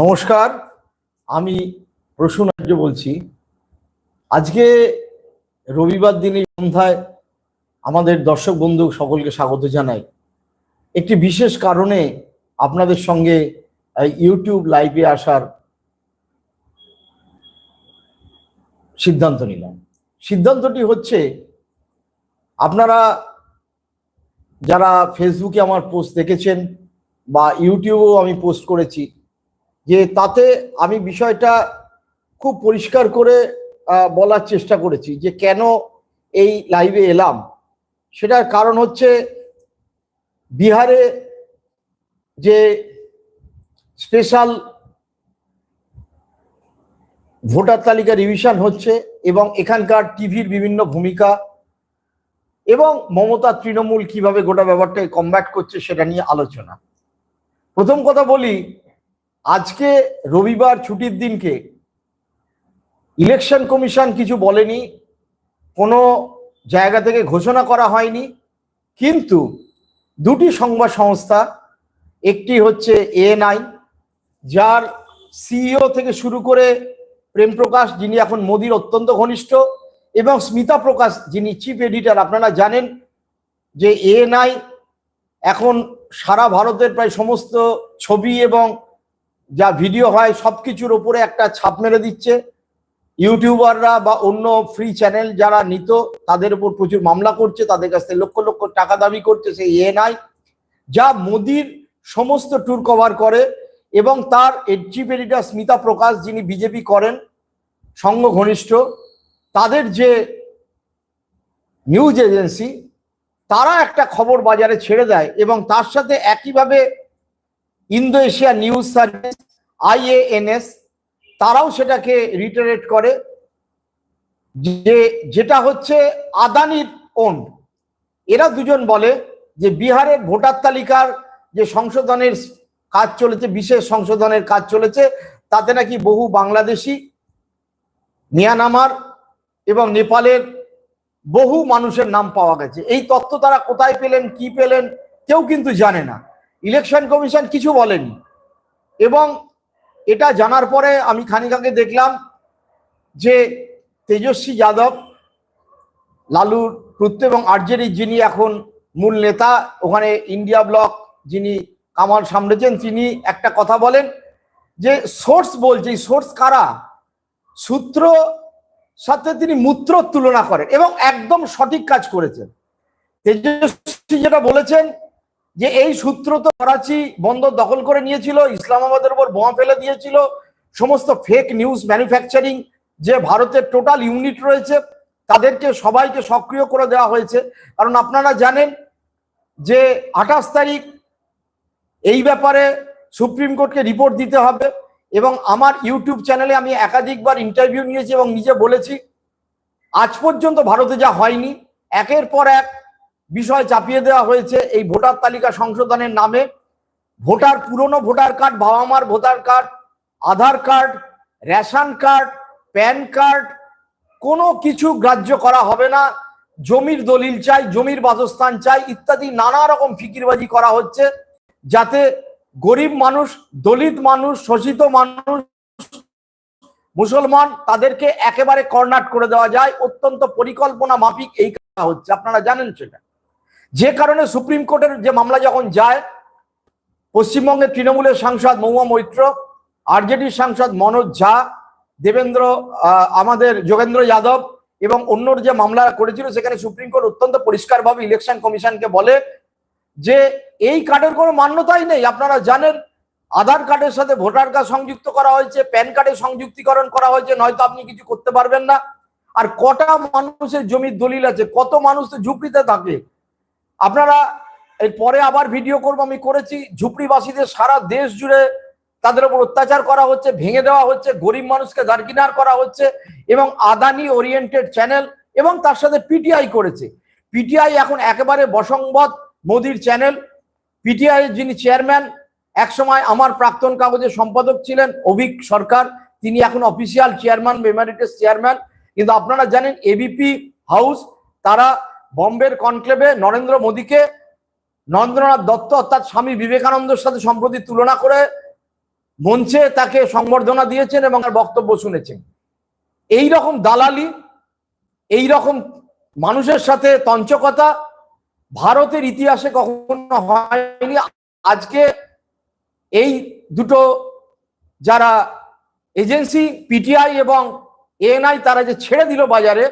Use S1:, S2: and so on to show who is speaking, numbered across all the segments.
S1: নমস্কার, আমি প্রসূনার্য বলছি। আজকে রবিবার দিনে সন্ধ্যায় আমাদের দর্শক বন্ধু সকলকে স্বাগত জানাই। একটি বিশেষ কারণে আপনাদের সঙ্গে ইউটিউব লাইভে আসার সিদ্ধান্ত নিলাম। সিদ্ধান্তটি হচ্ছে, আপনারা যারা ফেসবুকে আমার পোস্ট দেখেছেন বা ইউটিউবেও আমি পোস্ট করেছি যে তাতে আমি বিষয়টা খুব পরিষ্কার করে বলার চেষ্টা করেছি যে কেন এই লাইভে এলাম। সেটার কারণ হচ্ছে বিহারে যে স্পেশাল ভোটার তালিকা রিভিশন হচ্ছে এবং এখানকার টিভির বিভিন্ন ভূমিকা এবং মমতা তৃণমূল কীভাবে গোটা ব্যাপারটাকে কমব্যাট করছে সেটা নিয়ে আলোচনা। প্রথম কথা বলি আজকে রবিবার ছুটির দিনকে ইলেকশন কমিশন কিছু বলেনি, কোনো জায়গা থেকে ঘোষণা করা হয়নি, কিন্তু দুটি সংবাদ সংস্থা, একটি হচ্ছে এএনআই, যার সিইও থেকে শুরু করে প্রেম প্রকাশ, যিনি এখন মোদির অত্যন্ত ঘনিষ্ঠ, এবং স্মিতা প্রকাশ, যিনি চিফ এডিটর, আপনারা জানেন যে এএনআই এখন সারা ভারতের প্রায় সমস্ত ছবি এবং যা ভিডিও হয় সব কিছুর ওপরে একটা ছাপ মেরে দিচ্ছে। ইউটিউবাররা বা অন্য ফ্রি চ্যানেল যারা নিত, তাদের উপর প্রচুর মামলা করছে, তাদের কাছ থেকে লক্ষ লক্ষ টাকা দাবি করছে, সেই এএনআই যা মোদির সমস্ত ট্যুর কভার করে এবং তার চিফ এডিটর স্মিতা প্রকাশ, যিনি বিজেপি করেন সঙ্গ ঘনিষ্ঠ তাদের যে নিউজ এজেন্সি তারা একটা খবর বাজারে ছেড়ে দেয় এবং তার সাথে একইভাবে Indo Asia news service, IANS, তারাও সেটাকে রিটারেট করে যে যেটা হচ্ছে আদানির ওন এরা দুজন বলে যে বিহারের ভোটার তালিকার যে সংশোধনের কাজ চলেছে, বিশেষ সংশোধনের কাজ চলেছে, তাতে নাকি বহু বাংলাদেশি, মিয়ানমার এবং নেপালের বহু মানুষের নাম পাওয়া গেছে। এই তথ্য তারা কোথায় পেলেন, কি পেলেন, কেউ কিন্তু জানে না। ইলেকশন কমিশন কিছু বলেনি। এবং এটা জানার পরে আমি খানিক আগে দেখলাম যে তেজস্বী যাদব লালুর পুত্র এবং আরজেডির যিনি এখন মূল নেতা, ওখানে ইন্ডিয়া ব্লক যিনি কামাল সামলেছেন তিনি একটা কথা বলেন যে সোর্স বলছে সোর্স কারা? সূত্র সাথে তিনি মূত্র তুলনা করেন এবং একদম সঠিক কাজ করেছেন। তেজস্বী যেটা বলেছেন যে এই সূত্র তো করাচি বন্দর দখল করে নিয়েছিল, ইসলামাবাদের উপর বোমা ফেলে দিয়েছিল, সমস্ত ফেক নিউজ ম্যানুফ্যাকচারিং যে ভারতের টোটাল ইউনিট রয়েছে, তাদেরকে সবাইকে সক্রিয় করে দেওয়া হয়েছে। কারণ আপনারা জানেন যে আঠাশ তারিখ এই ব্যাপারে সুপ্রিম কোর্টকে রিপোর্ট দিতে হবে এবং আমার ইউটিউব চ্যানেলে আমি একাধিকবার ইন্টারভিউ নিয়েছি এবং নিজে বলেছি, আজ পর্যন্ত ভারতে যা হয়নি, একের পর এক বিষয় চাপিয়ে দেওয়া হয়েছে এই ভোটার তালিকা সংশোধনের নামে। ভোটার পুরনো ভোটার কার্ড, বাবা মার voter card, Aadhaar card, ration card, PAN card, কোনো কিছু গ্রাহ্য করা হবে না। জমির দলিল চাই, জমির বাসস্থান চাই, ইত্যাদি নানা রকম ফিকিরবাজি করা হচ্ছে যাতে গরিব মানুষ, দলিত মানুষ, শোষিত মানুষ, মুসলমান তাদেরকে একেবারে কর্নাট করে দেওয়া যায়। অত্যন্ত পরিকল্পনা মাফিক এই কাজ হচ্ছে। আপনারা জানেন সেটা। যে কারণে সুপ্রিম কোর্টের যে মামলা যখন যায়, পশ্চিমবঙ্গের তৃণমূলের সাংসদ মহুয়া মৈত্র আরজেডির সাংসদ মনোজ ঝা, দেবেন্দ্র আমাদের যোগেন্দ্র যাদব এবং অন্যর যে মামলা করেছিল, সেখানে সুপ্রিম কোর্ট অত্যন্ত পরিষ্কারভাবে ইলেকশন কমিশনকে বলে যে এই কার্ডের কোনো মান্যতাই নেই। আপনারা জানেন, আধার কার্ডের সাথে ভোটার কার্ড সংযুক্ত করা হয়েছে, প্যান কার্ডের সংযুক্তিকরণ করা হয়েছে, নয়তো আপনি কিছু করতে পারবেন না। আর কটা মানুষের জমির দলিল আছে, কত মানুষ তো ঝুপড়িতে থাকে। আপনারা পরে আবার ভিডিও করব, আমি করেছি। ঝুপড়িবাসীদের সারা দেশ জুড়ে তাদের উপর অত্যাচার করা হচ্ছে, ভেঙে দেওয়া হচ্ছে, গরিব মানুষকে দারকিনার করা হচ্ছে এবং আদানি ওরিয়েন্টেড চ্যানেল এবং তার সাথে পিটিআই করেছে। পিটিআই এখন একেবারে বসংবদ মোদির চ্যানেল পিটিআই যিনি চেয়ারম্যান একসময় আমার প্রাক্তন কাগজের সম্পাদক ছিলেন, অভিক সরকার। তিনি এখন অফিসিয়াল চেয়ারম্যান মেমারিটাস চেয়ারম্যান কিন্তু আপনারা জানেন এবিপি হাউস তারা বম্বের কনক্লেভে নরেন্দ্র মোদীকে নরেন্দ্রনাথ দত্ত অর্থাৎ স্বামী বিবেকানন্দের সাথে সম্প্রতি তুলনা করে মঞ্চে তাকে সংবর্ধনা দিয়েছেন এবং তার বক্তব্য শুনেছেন। এই রকম দালালি, এই রকম মানুষের সাথে তঞ্চকতা ভারতের ইতিহাসে কখনো হয়নি। আজকে এই দুটো যারা এজেন্সি, পিটিআই এবং এএনআই তারা যে ছেড়ে দিল বাজারে,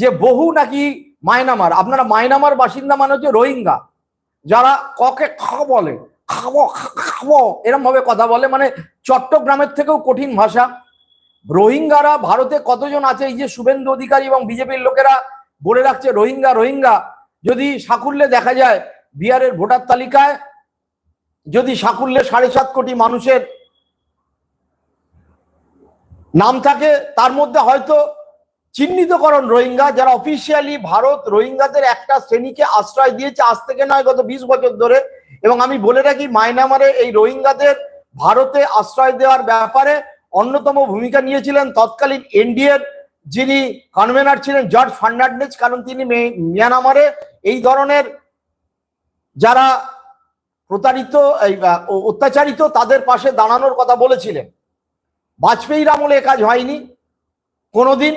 S1: যে বহু নাকি মায়নামার, আপনারা মায়নামার বাসিন্দা মানে হচ্ছে রোহিঙ্গা। যারা ককে খা বলে, খাব খাব এরম ভাবে কথা বলে মানে চট্টগ্রামের থেকেও কঠিন ভাষা। রোহিঙ্গারা ভারতে কতজন আছে? এই যে শুভেন্দু অধিকারী এবং বিজেপির লোকেরা বলে রাখছে, রোহিঙ্গা রোহিঙ্গা। যদি সাকুল্যে দেখা যায়, বিহারের ভোটার তালিকায় যদি সাকুল্যে সাড়ে সাত কোটি মানুষের নাম থাকে, তার মধ্যে হয়তো চিহ্নিতকরণ রোহিঙ্গা যারা অফিসিয়ালি ভারত রোহিঙ্গাদের একটা শ্রেণীকে আশ্রয় দিয়েছে আজ থেকে নয় গত বিশ বছর ধরে। এবং আমি বলে রাখি মায়ানমারে এই রোহিঙ্গাদের ভারতে আশ্রয় দেওয়ার ব্যাপারে অন্যতম ভূমিকা নিয়েছিলেন তৎকালীন এনডিএর যিনি কনভেনার ছিলেন জর্জ ফার্নান্ডেজ কারণ তিনি মিয়ানমারে এই ধরনের যারা প্রতারিত এই, অত্যাচারিত তাদের পাশে দাঁড়ানোর কথা বলেছিলেন। বাজপেয়ীর আমলে কাজ হয়নি। কোনোদিন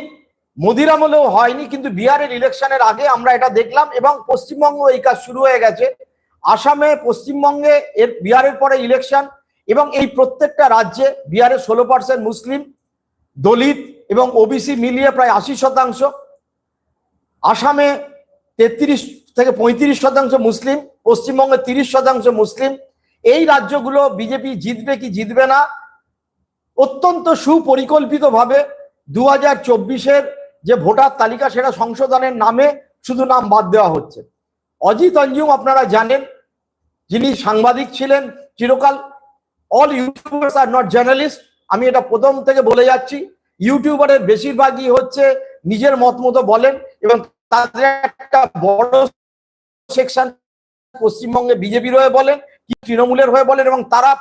S1: মোদির আমলেও হয়নি, কিন্তু বিহারের ইলেকশনের আগে আমরা এটা দেখলাম এবং পশ্চিমবঙ্গ এই কাজ শুরু হয়ে গেছে। আসামে পশ্চিমবঙ্গে এর, বিহারের পরে ইলেকশন এবং এই প্রত্যেকটা রাজ্যে বিহারে ষোলো পার্সেন্ট মুসলিম, দলিত এবং ওবিসি মিলিয়ে প্রায় আশি শতাংশ। আসামে তেত্রিশ থেকে পঁয়ত্রিশ শতাংশ মুসলিম, পশ্চিমবঙ্গে তিরিশ শতাংশ মুসলিম। এই রাজ্যগুলো বিজেপি জিতবে কি জিতবে না, অত্যন্ত সুপরিকল্পিতভাবে দু হাজার চব্বিশের যে ভোটার তালিকা সেটা সংশোধনের নামে শুধু নাম বাদ দেওয়া হচ্ছে। অজিত অঞ্জুম আপনারা জানেন, যিনি সাংবাদিক ছিলেন, চিরকাল all YouTubers are not journalist আমি এটা প্রথম থেকে বলে যাচ্ছি ইউটিউবারের বেশিরভাগই হচ্ছে নিজের মত মতো বলেন এবং তাদের একটা বড় সেকশন পশ্চিমবঙ্গে বিজেপির হয়ে বলেন কি তৃণমূলের হয়ে বলেন এবং তারা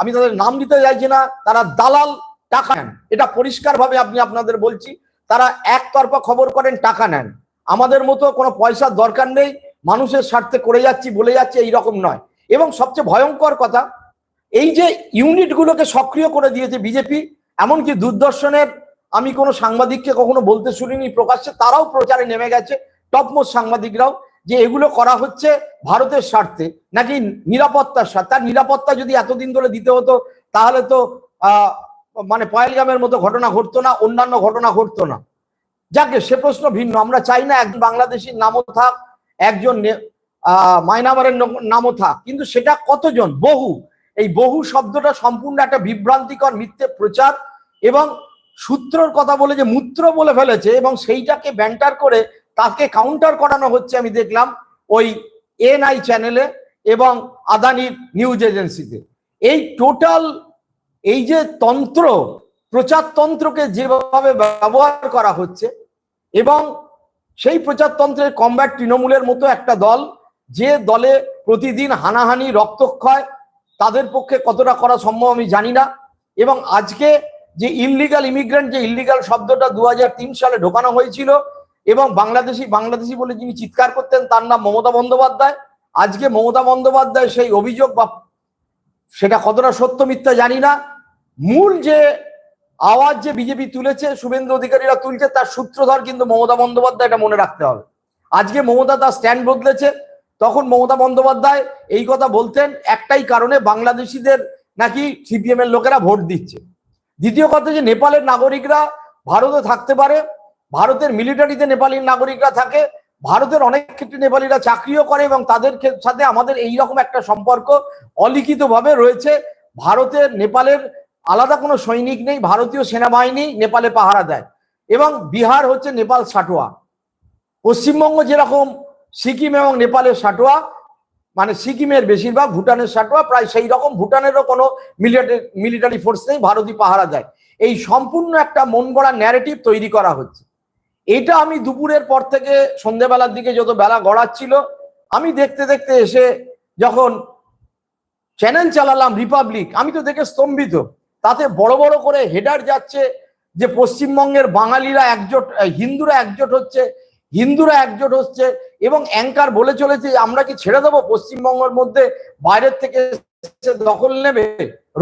S1: আমি তাদের নাম দিতে চাইছি না, তারা দালাল টাকা এটা পরিষ্কার ভাবে আপনি আপনাদের বলছি তারা একতরফা খবর করেন, টাকা নেন। আমাদের মতো কোনো পয়সার দরকার নেই, মানুষের স্বার্থে করে যাচ্ছি, বলে যাচ্ছি, এই রকম নয়। এবং সবচেয়ে ভয়ঙ্কর কথা, এই যে ইউনিটগুলোকে সক্রিয় করে দিয়েছে বিজেপি, এমনকি দূরদর্শনের, আমি কোনো সাংবাদিককে কখনো বলতে শুনিনি প্রকাশ্যে, তারাও প্রচারে নেমে গেছে, টপমোস্ট সাংবাদিকরাও, যে এগুলো করা হচ্ছে ভারতের স্বার্থে, নাকি নিরাপত্তার স্বার্থে। তার নিরাপত্তা যদি এতদিন ধরে দিতে হতো, তাহলে তো মানে পয়েলগামের মতো ঘটনা ঘটতো না, অন্যান্য ঘটনা ঘটতো না। যাকে সে প্রশ্ন ভিন্ন। আমরা চাই না একজন বাংলাদেশির নামও থাক, একজন ন- নামও থাক। কিন্তু সেটা কতজন? বহু। এই বহু শব্দটা সম্পূর্ণ একটা বিভ্রান্তিকর মিথ্যে প্রচার এবং সূত্রর কথা বলে যে মূত্র বলে ফেলেছে এবং সেইটাকে ব্যান্টার করে তাকে কাউন্টার করানো হচ্ছে আমি দেখলাম ওই এনআই চ্যানেলে এবং আদানির নিউজ এজেন্সিতে। এই টোটাল এই যে তন্ত্র প্রচারতন্ত্রকে যেভাবে ব্যবহার করা হচ্ছে এবং সেই প্রচারতন্ত্রের কমব্যাট তৃণমূলের মতো একটা দল, যে দলে প্রতিদিন হানাহানি, রক্তক্ষয়, তাদের পক্ষে কতটা করা সম্ভব আমি জানি না এবং আজকে যে ইললিগাল ইমিগ্রেন্ট যে ইললিগাল শব্দটা দু হাজার তিন সালে ঢোকানো হয়েছিল এবং বাংলাদেশি বাংলাদেশি বলে যিনি চিৎকার করতেন তার নাম মমতা বন্দ্যোপাধ্যায়। আজকে মমতা বন্দ্যোপাধ্যায় সেই অভিযোগ বা সেটা কতটা সত্য মিথ্যা জানি না। মূল যে আওয়াজ যে বিজেপি তুলেছে, শুভেন্দু অধিকারীরা তুলছে, তার সূত্রধর কিন্তু মমতা বন্দ্যোপাধ্যায়, এটা মনে রাখতে হবে। আজকে মমতা তার স্ট্যান্ড বদলেছে, তখন মমতা বন্দ্যোপাধ্যায় এই কথা বলতেন, একটাই কারণে বাংলাদেশিদের নাকি সিপিএম এর লোকেরা ভোট দিচ্ছে। দ্বিতীয় কথা যে নেপালের নাগরিকরা ভারতে থাকতে পারে, ভারতের মিলিটারিতে নেপালি নাগরিকরা থাকে, ভারতের অনেক ক্ষেত্রে নেপালিরা চাকরিও করে এবং তাদের সাথে আমাদের এই রকম একটা সম্পর্ক অলিখিতভাবে রয়েছে। ভারতের, নেপালের আলাদা কোনো সৈনিক নেই, ভারতীয় সেনাবাহিনী নেপালে পাহারা দেয়। এবং বিহার হচ্ছে নেপাল সাটোয়া। পশ্চিমবঙ্গ যেরকম সিকিম এবং নেপালের সাটোয়া মানে সিকিমের বেশিরভাগ, ভুটানের সাটোয়া, প্রায় সেই রকম ভুটানেরও কোনো মিলিটারি মিলিটারি ফোর্স নেই, ভারতই পাহারা দেয়। এই সম্পূর্ণ একটা মন গড়া ন্যারেটিভ তৈরি করা হচ্ছে। এটা আমি দুপুরের পর থেকে সন্ধেবেলার দিকে যত বেলা গড়াচ্ছিল, আমি দেখতে দেখতে এসে যখন চ্যানেল চালালাম রিপাবলিক আমি তো দেখে স্তম্ভিত। তাতে বড় বড় করে হেডার যাচ্ছে যে পশ্চিমবঙ্গের বাঙালিরা একজোট হিন্দুরা একজোট হচ্ছে, হিন্দুরা একজোট হচ্ছে এবং অ্যাঙ্কার বলে চলেছে আমরা কি ছেড়ে দেবো পশ্চিমবঙ্গের মধ্যে? বাইরের থেকে দখল নেবে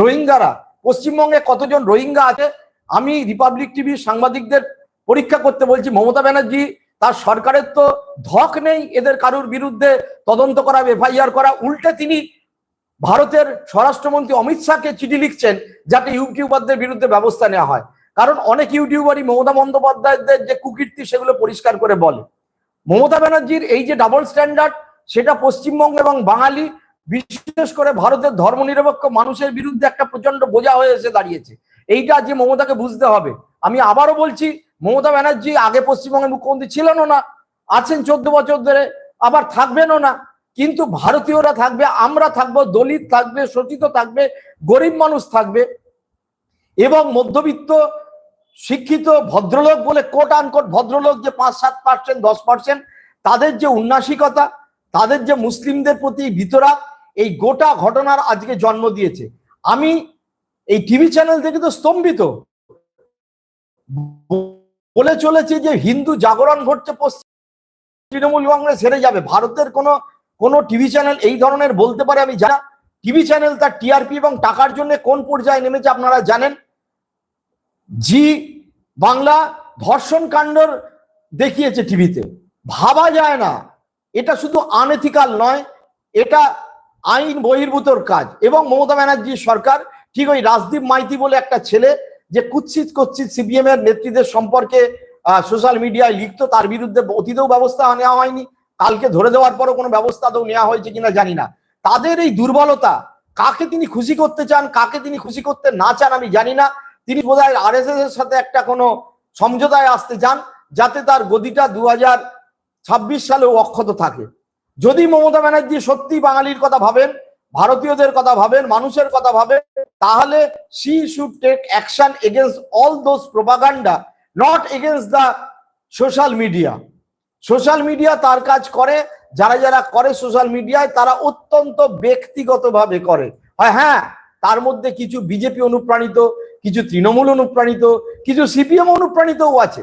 S1: রোহিঙ্গারা? পশ্চিমবঙ্গে কতজন রোহিঙ্গা আছে? আমি রিপাবলিক টিভির সাংবাদিকদের পরীক্ষা করতে বলছি, মমতা ব্যানার্জি, তার সরকারের তো ধক নেই এদের কারুর বিরুদ্ধে তদন্ত করা, এফআইআর করা, উল্টে তিনি ভারতের স্বরাষ্ট্রমন্ত্রী অমিত শাহকে চিঠি লিখছেন যাতে ইউটিউবারদের বিরুদ্ধে ব্যবস্থা নেওয়া হয়। কারণ অনেক ইউটিউবারই মমতা বন্দ্যোপাধ্যায়দের যে কুকীর্তি, সেগুলো পরিষ্কার করে বলে। মমতা ব্যানার্জির এই যে ডাবল স্ট্যান্ডার্ড সেটা পশ্চিমবঙ্গ এবং বাঙালি, বিশেষ করে ভারতের ধর্মনিরপেক্ষ মানুষের বিরুদ্ধে একটা প্রচণ্ড বোঝা হয়ে এসে দাঁড়িয়েছে। এইটা যে মমতাকে বুঝতে হবে। আমি আবারও বলছি, মমতা ব্যানার্জি আগে পশ্চিমবঙ্গের মুখ্যমন্ত্রী ছিলেনও না, আছেন চোদ্দ বছর ধরে, আবার থাকবেনও না। কিন্তু ভারতীয়রা থাকবে, আমরা থাকব, দলিত থাকবে, শোষিত থাকবে, গরিব মানুষ থাকবে। এবং মধ্যবিত্ত, শিক্ষিত, ভদ্রলোক বলে কোট আনকোট ভদ্রলোক যে পাঁচ, সাত পার্সেন্ট দশ পার্সেন্ট তাদের যে উন্নাসিকতা, তাদের যে মুসলিমদের প্রতি ভিতরা এই গোটা ঘটনার আজকে জন্ম দিয়েছে। আমি এই টিভি চ্যানেল থেকে তো স্তম্ভিত। বলে চলেছে যে হিন্দু জাগরণ ঘটছে, পশ্চিম তৃণমূল কংগ্রেস হেরে যাবে। ভারতের কোনো কোনো টিভি চ্যানেল এই ধরনের বলতে পারে আমি জানা টিভি চ্যানেল তার টিআরপি এবং টাকার জন্য কোন পর্যায়ে নেমেছে আপনারা জানেন? জি বাংলা ধর্ষণ কাণ্ডর দেখিয়েছে টিভিতে। ভাবা যায় না। এটা শুধু আনএথিক্যাল নয়, এটা আইন বহির্ভূতর কাজ। এবং মমতা ব্যানার্জির সরকার, ঠিক ওই রাজদীপ মাইতি বলে একটা ছেলে যে কুৎসিত কুৎসিত সিপিএম এর নেতৃত্বের সম্পর্কে সোশ্যাল মিডিয়ায় লিখতো, তার বিরুদ্ধে অতীতেও ব্যবস্থা নেওয়া হয়নি। কালকে ধরে দেওয়ার পরও কোনো ব্যবস্থা তো নেওয়া হয়েছে কিনা জানি না। তাদের এই দুর্বলতা, কাকে তিনি খুশি করতে চান, কাকে তিনি খুশি করতে না চান আমি জানি না। তিনি বোধ হয় আর এর সাথে একটা কোনো সমঝোতায় আসতে চান, যাতে তার গদিটা দু হাজার ছাব্বিশ সালেও অক্ষত থাকে। যদি মমতা ব্যানার্জি সত্যি বাঙালির কথা ভাবেন, ভারতীয়দের কথা ভাবেন, মানুষের কথা ভাবেন, তাহলে she should take action against all those propaganda not against the social media social media তার কাজ করে, যারা যারা করে সোশ্যাল মিডিয়ায়, তারা অত্যন্ত ব্যক্তিগতভাবে করে। হয় হ্যাঁ তার মধ্যে কিছু বিজেপি অনুপ্রাণিত, কিছু তৃণমূল অনুপ্রাণিত, কিছু সিপিএম অনুপ্রাণিতও আছে।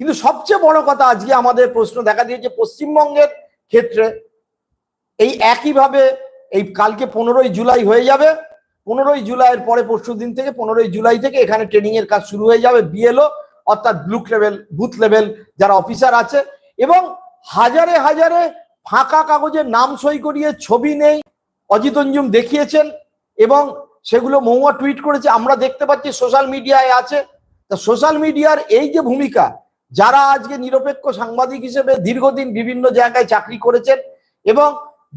S1: কিন্তু সবচেয়ে বড় কথা আজকে আমাদের প্রশ্ন দেখা দিয়েছে পশ্চিমবঙ্গের ক্ষেত্রে। এই একইভাবে এই কালকে পনেরোই জুলাই হয়ে যাবে। পনেরোই জুলাইয়ের পরে পরশু দিন থেকে, পনেরোই জুলাই থেকে এখানে ট্রেনিং এর কাজ শুরু হয়ে যাবে, বিএলও, অর্থাৎ ব্লুক লেভেল বুথ লেভেল যারা অফিসার আছে এবং হাজারে হাজারে ফাঁকা কাগজে নাম সই করিয়ে ছবি নেই, অজিত অঞ্জুম দেখিয়েছেন এবং সেগুলো মহুয়া টুইট করেছে, আমরা দেখতে পাচ্ছি সোশ্যাল মিডিয়ায় আছে। তা সোশ্যাল মিডিয়ার এই যে ভূমিকা, যারা আজকে নিরপেক্ষ সাংবাদিক হিসেবে দীর্ঘদিন বিভিন্ন জায়গায় চাকরি করেছেন এবং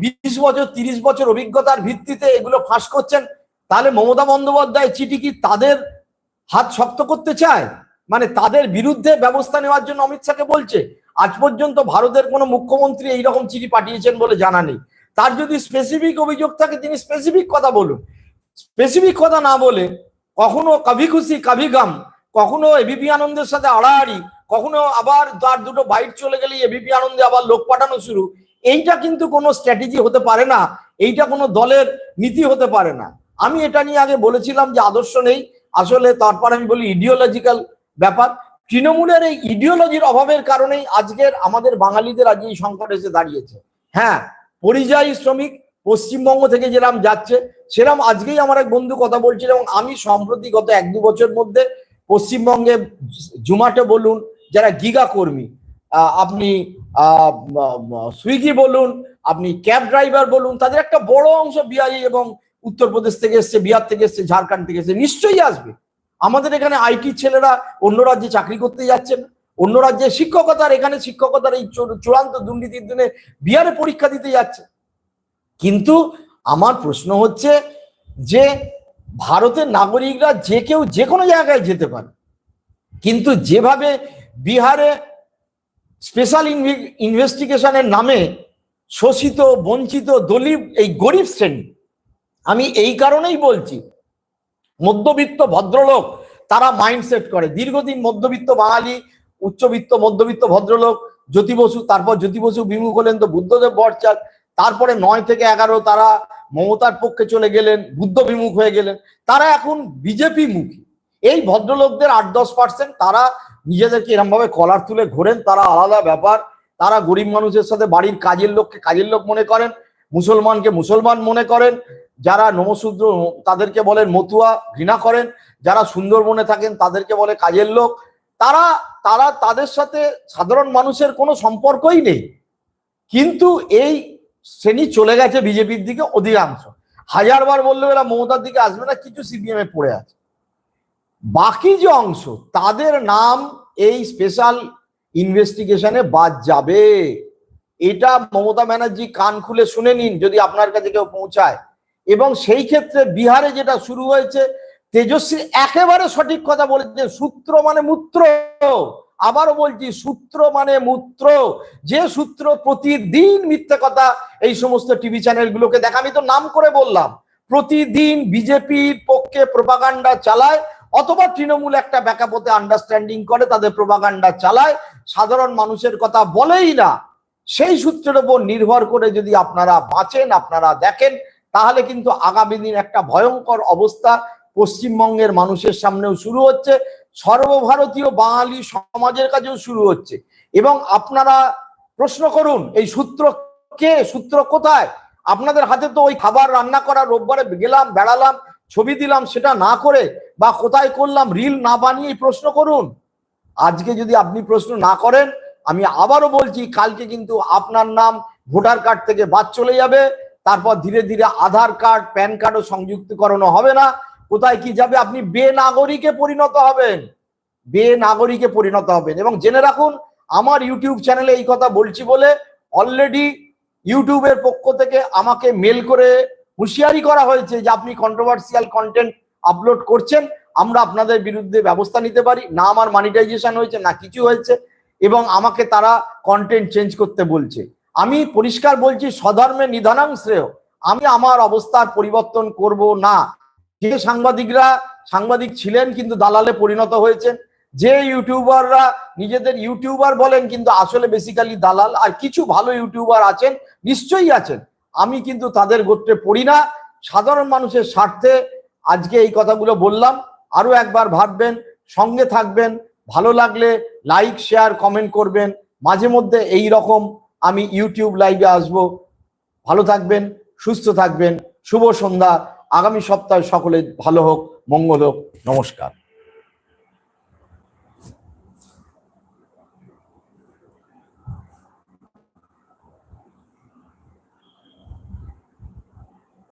S1: বিশ বছর, তিরিশ বছর অভিজ্ঞতার ভিত্তিতে এগুলো ফাঁস করছেন, তাহলে মমতা বন্দ্যোপাধ্যায় চিঠি কি তাদের হাত শক্ত করতে চায়? মানে তাদের বিরুদ্ধে ব্যবস্থা নেওয়ার জন্য অমিত শাহকে বলছে? আজ পর্যন্ত ভারতের কোনো মুখ্যমন্ত্রী এইরকম চিঠি পাঠিয়েছেন বলে জানা নেই। তার যদি স্পেসিফিক অভিযোগ থাকে, তিনি স্পেসিফিক কথা বলুন। স্পেসিফিক কথা না বলে কখনো কাভি খুশি, কাভি গাম, কখনো এবিপি আনন্দের সাথে আড়াআড়ি, কখনো আবার তার দুটো বাইট চলে গেলে এবিপি আনন্দে আবার লোক পাঠানো শুরু। এইটা কিন্তু কোনো স্ট্র্যাটেজি হতে পারে না, এইটা কোনো দলের নীতি হতে পারে না। আমি এটা নিয়ে আগে বলেছিলাম যে আদর্শ নেই। আসলে তারপর আমি বলি ইডিওলজিক্যাল ব্যাপার। তৃণমূলের এই ইডিওলজির অভাবের কারণেই আজকের আমাদের বাঙালিদের আজ এই সংকট এসে দাঁড়িয়েছে। হ্যাঁ পরিযায়ী শ্রমিক পশ্চিমবঙ্গ থেকে যেরাম যাচ্ছে, সেরাম আজকেই আমার এক বন্ধু কথা বলছিল এবং আমি সম্প্রতি গত এক দু বছর মধ্যে পশ্চিমবঙ্গে জুমাটো বলুন, যারা গিগা কর্মী আপনি সুইগি বলুন, আপনি ক্যাব ড্রাইভার বলুন, তাদের একটা বড় অংশ বিআই এবং উত্তরপ্রদেশ থেকে এসছে, বিহার থেকে এসছে, ঝাড়খণ্ড থেকে এসছে, নিশ্চয়ই আসবে। আমাদের এখানে আইটি ছেলেরা অন্য রাজ্যে চাকরি করতে যাচ্ছেন, অন্য রাজ্যে শিক্ষকতার, এখানে শিক্ষকতার এই চূড়ান্ত দুর্নীতির দিনে বিহারে পরীক্ষা দিতে যাচ্ছে। কিন্তু আমার প্রশ্ন হচ্ছে যে, ভারতের নাগরিকরা যে কেউ যে কোনো জায়গায় যেতে পারে, কিন্তু যেভাবে বিহারে স্পেশাল ইনভেস্টিগেশনের নামে শোষিত, বঞ্চিত দলিত এই গরিব শ্রেণি, আমি এই কারণেই বলছি মধ্যবিত্ত ভদ্রলোক, তারা মাইন্ডসেট করে। দীর্ঘদিন মধ্যবিত্ত বাঙালি, উচ্চবিত্ত মধ্যবিত্ত ভদ্রলোক, জ্যোতি বসু, তারপর জ্যোতি বসু বিমুখ হলেন তো বুদ্ধদেব ভট্টাচার তারপরে নয় থেকে এগারো তারা মমতার পক্ষে চলে গেলেন, বুদ্ধ বিমুখ হয়ে গেলেন। তারা এখন বিজেপি মুখী। এই ভদ্রলোকদের আট দশ পার্সেন্ট তারা নিজেদেরকে এরম ভাবে কলার তুলে ঘোরেন, তারা আলাদা ব্যাপার। তারা গরিব মানুষের সাথে বাড়ির কাজের লোককে কাজের লোক মনে করেন, মুসলমানকে মুসলমান মনে করেন যারা নমশূদ্র তাদেরকে বলেন মতুয়া ঘৃণা করেন, যারা সুন্দরবনে থাকেন তাদেরকে বলে কাজের লোক, তারা তারা তাদের সাথে সাধারণ মানুষের কোনো সম্পর্কই নেই। কিন্তু এই শ্রেণি চলে গেছে বিজেপির দিকে অধিকাংশ। হাজারবার বললেও এরা মমতার দিকে আসবে না, কিছু সিপিএম এ পড়ে আছে। বাকি যে অংশ, তাদের নাম এই স্পেশাল ইনভেস্টিগেশনে বাদ যাবে। এটা মমতা ব্যানার্জি কান খুলে শুনে নিন, যদি আপনার কাছে কেউ পৌঁছায়। এবং সেই ক্ষেত্রে বিহারে যেটা শুরু হয়েছে, তেজস্বী একেবারে সঠিক কথা বলেছে, সূত্র মানে মূত্র। আবারও বলছি, সূত্র মানে মূত্র। যে সূত্র প্রতিদিন মিথ্যে কথা এই সমস্ত টিভি চ্যানেলগুলোকে দেখা, আমি তো নাম করে বললাম, প্রতিদিন বিজেপির পক্ষে প্রপাগান্ডা চালায়, অথবা তৃণমূল একটা ব্যাকআপতে আন্ডারস্ট্যান্ডিং করে, তাদের প্রপাগান্ডা চালায়, সাধারণ মানুষের কথা বলেই না। সেই সূত্রের উপর নির্ভর করে যদি আপনারা বাঁচেন, আপনারা দেখেন তাহলে কিন্তু আগামী দিন একটা ভয়ঙ্কর অবস্থা পশ্চিমবঙ্গের মানুষের সামনেও শুরু হচ্ছে, সর্বভারতীয় বাঙালি সমাজের কাছেও শুরু হচ্ছে। এবং আপনারা প্রশ্ন করুন, এই সূত্র কে? সূত্র কোথায়? আপনাদের হাতে তো ওই খাবার রান্না করা রোববারে গেলাম, বেড়ালাম, ছবি দিলাম, সেটা না করে বা কোথায় করলাম, রিল না বানিয়ে প্রশ্ন করুন। আজকে যদি আপনি প্রশ্ন না করেন, আমি আবারও বলছি, কালকে কিন্তু আপনার নাম ভোটার কার্ড থেকে বাদ চলে যাবে। তারপর ধীরে ধীরে আধার কার্ড, প্যান কার্ডও সংযুক্তকরণ হবে না। কোথায় কি যাবে? আপনি বেনাগরিকে পরিণত হবেন। বে বেনাগরিকে পরিণত হবেন। এবং জেনে রাখুন, আমার ইউটিউব চ্যানেলে এই কথা বলছি বলে অলরেডি ইউটিউবের পক্ষ থেকে আমাকে মেল করে হুঁশিয়ারি করা হয়েছে যে আপনি কন্ট্রোভার্সিয়াল কন্টেন্ট আপলোড করছেন। আমরা আপনাদের বিরুদ্ধে ব্যবস্থা নিতে পারি। না আমার মানিটাইজেশন হয়েছে, না কিছু হয়েছে। এবং আমাকে তারা কন্টেন্ট চেঞ্জ করতে বলছে। আমি পরিষ্কার বলছি, স্বধর্মে নিধানাং শ্রেয়। আমি আমার অবস্থার পরিবর্তন করব না। যে সাংবাদিকরা, সাংবাদিক ছিলেন কিন্তু দালালে পরিণত হয়েছেন, যে ইউটিউবাররা নিজেদের ইউটিউবার বলেন কিন্তু আসলে বেসিক্যালি দালাল, আর কিছু ভালো ইউটিউবার আছেন, নিশ্চয়ই আছেন। আমি কিন্তু তাদের গোত্রে পড়ি না। সাধারণ মানুষের স্বার্থে আজকে এই কথাগুলো বললাম। আরও একবার ভাববেন, সঙ্গে থাকবেন, ভালো লাগলে লাইক শেয়ার কমেন্ট করবেন। মাঝে মধ্যে এই রকম আমি ইউটিউব লাইভে আসব। ভালো থাকবেন, সুস্থ থাকবেন, শুভ সন্ধ্যা। আগামী সপ্তাহে সকলে ভালো হোক, মঙ্গল হোক। নমস্কার।